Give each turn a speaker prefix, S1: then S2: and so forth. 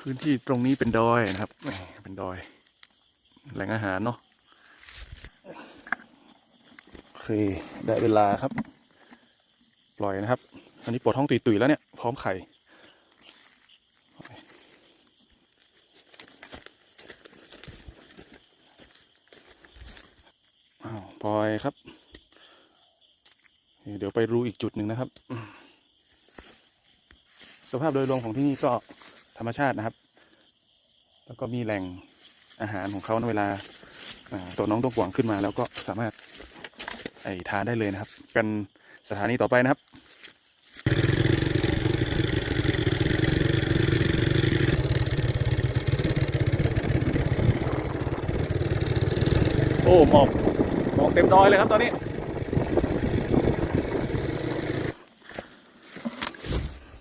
S1: พื้นที่ตรงนี้เป็นดอยนะครับ เป็นดอย แหล่งอาหารเนาะโอเค ได้เวลาครับ ปล่อยนะครับ อันนี้ปวดท้องตุยๆแล้วเนี่ย พร้อมไข่อ้าวปล่อยครับ เดี๋ยวไปรู้อีกจุดหนึ่งนะครับ สภาพโดยรวมของที่นี่ก็ ธรรมชาตินะครับ แล้วก็มีแหล่งอาหารของเขาในเวลาตัวน้องตัวกวงขึ้นมา แล้วก็สามารถไอ้ทานได้เลยนะครับ กันสถานีต่อไปนะครับโอ้หมอกหมอกเต็มดอยเลยครับตอนนี้